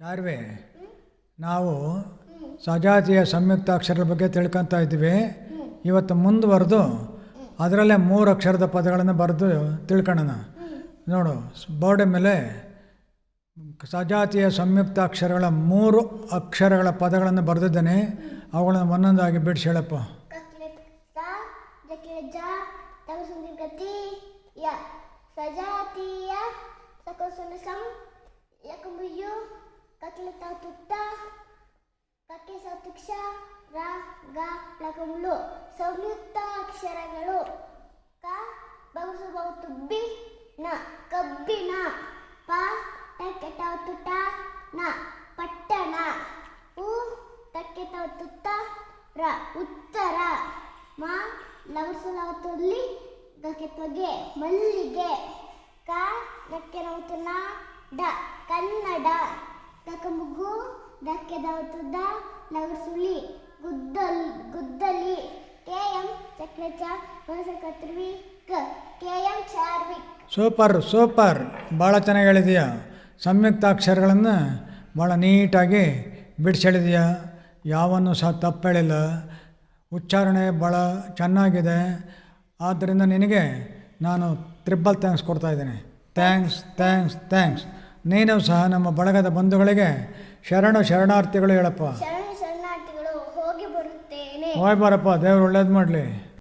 ಚಾರ್ವೆ ನಾವು ಸಜಾತಿಯ ಅಕ್ಷರದ ಬಗ್ಗೆ ತಿಳ್ಕೊತಾ ಇದ್ದೀವಿ ಇವತ್ತು ಮುಂದುವರೆದು ಅದರಲ್ಲೇ ಮೂರು ಅಕ್ಷರದ ಪದಗಳನ್ನು ಬರೆದು ತಿಳ್ಕೊಳ್ಳೋಣ ನೋಡು ಬೋರ್ಡ್ ಮೇಲೆ ಸಜಾತಿಯ ಸಂಯುಕ್ತಾಕ್ಷರಗಳ ಮೂರು ಅಕ್ಷರಗಳ ಪದಗಳನ್ನು ಬರೆದಿದ್ದೇನೆ ಅವುಗಳನ್ನು ಒಂದೊಂದಾಗಿ ಬಿಡಿಸಿ ಹೇಳಪ್ಪ Kaklet kaklet tutta, ಕಕ್ಕೆ ಸೌತುಕ್ಷ ರ ಗ ಲಕములు ಸಂಯುಕ್ತ ಅಕ್ಷರಗಳು ಕ ಬಗುಸು ಬಹುತುಬ್ಬಿ ನ ಕಬ್ಬಿಣ ಪ ಟಕ್ಕೆ ತುಟ ನ ಪಟ್ಟಣ ಉ ಟಕ್ಕೆ ತುತ್ತ ರ ಉತ್ತರ ಮ ಲವಸು ಲವತುಲ್ಲಿ ಗಕ್ಕೆ ತಗೆ ಮಲ್ಲಿಗೆ ಕ ನಕ್ಕೆ ನವತುನ ಡ ಕನ್ನಡ ತಕಮುಗು ಡಕ್ಕೆ ದವತುದ ಲವಸುಳಿ ಗುದ್ದಲ್, ಗುದ್ದಲಿ ಕೆ ಎಂ ಚಕ್ರಚ ಕತ್ರಿವಿ ಕ. K M Charvik. Super super. ಭಾಳ ಚೆನ್ನಾಗಿ ಹೇಳಿದೆಯಾ. ಸಂಯುಕ್ತಾಕ್ಷರಗಳನ್ನು ಭಾಳ ನೀಟಾಗಿ ಬಿಡಿಸಿ ಹೇಳಿದೀಯ ಯಾವನ್ನು ಸಹ ತಪ್ಪೇಳಿಲ್ಲ ಉಚ್ಚಾರಣೆ ಭಾಳ ಚೆನ್ನಾಗಿದೆ. ಆದ್ದರಿಂದ ನಿನಗೆ ನಾನು ತ್ರಿಬಲ್ ಥ್ಯಾಂಕ್ಸ್ ಕೊಡ್ತಾ ಇದ್ದೀನಿ. Thanks thanks thanks. ನೀನು ಸಹ ನಮ್ಮ ಬಳಗದ ಬಂಧುಗಳಿಗೆ ಶರಣು ಶರಣಾರ್ಥಿಗಳು ಹೇಳಪ್ಪ. ಹೋಗಿ ಬಾರಪ್ಪ ದೇವ್ರು ಒಳ್ಳೇದು ಮಾಡಲಿ.